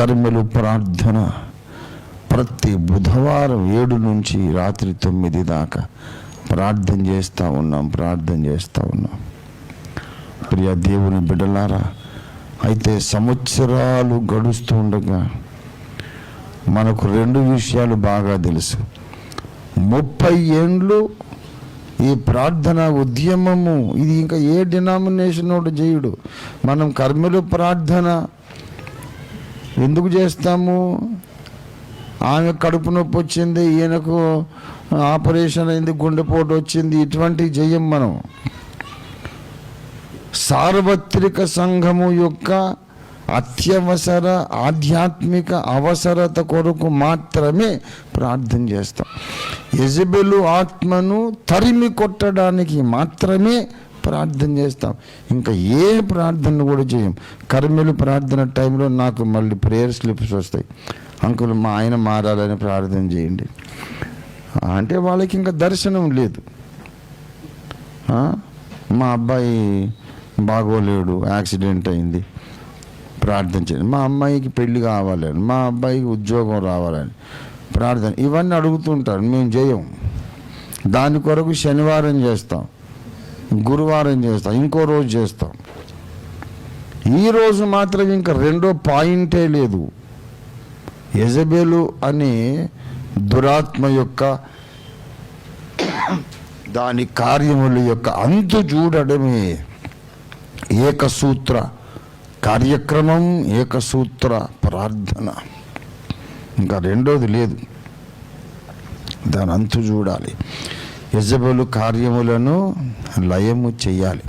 కర్మలు ప్రార్థన. ప్రతి బుధవారం ఏడు నుంచి రాత్రి తొమ్మిది దాకా ప్రార్థన చేస్తూ ఉన్నాం ప్రార్థన చేస్తూ ఉన్నాం. ప్రియ దేవుని బిడ్డలారా అయితే సంవత్సరాలు గడుస్తూ ఉండగా మనకు రెండు విషయాలు బాగా తెలుసు. ముప్పై ఏండ్లు ఈ ప్రార్థన ఉద్యమము ఇది ఇంకా ఏ డినామినేషన్ ఒకటి చేయుడు? మనం కర్మలు ప్రార్థన ఎందుకు చేస్తాము? ఆమె కడుపు నొప్పి వచ్చింది ఈయనకు ఆపరేషన్ అయింది గుండెపోటు వచ్చింది ఇటువంటి చెయ్యం మనం. సార్వత్రిక సంఘము యొక్క అత్యవసర ఆధ్యాత్మిక అవసరత కొరకు మాత్రమే ప్రార్థన చేస్తాం. యజబెలు ఆత్మను తరిమి కొట్టడానికి మాత్రమే ప్రార్థన చేస్తాం. ఇంకా ఏ ప్రార్థన కూడా చేయం. కర్మలు ప్రార్థన టైంలో నాకు మళ్ళీ ప్రేయర్ స్లిప్స్ వస్తాయి. అంకుల్ మా ఆయన మారాలని ప్రార్థన చేయండి. అంటే వాళ్ళకి ఇంకా దర్శనం లేదు. మా అబ్బాయి బాగోలేడు యాక్సిడెంట్ అయింది. ప్రార్థన చేయండి. మా అమ్మాయికి పెళ్ళి కావాలని మా అబ్బాయికి ఉద్యోగం రావాలని ప్రార్థన. ఇవన్నీ అడుగుతుంటారు. మేము చేయం దాని కొరకు శనివారం చేస్తాం. గురువారం చేస్తాం ఇంకో రోజు చేస్తాం. ఈ రోజు మాత్రం ఇంకా రెండో పాయింటే లేదు. యజబేలు అనే దురాత్మ యొక్క దాని కార్యముల యొక్క అంతు చూడడమే ఏకసూత్ర కార్యక్రమం ఏకసూత్ర ప్రార్థన. ఇంకా రెండోది లేదు. దాని అంతు చూడాలి. యజబలు కార్యములను లయము చేయాలి.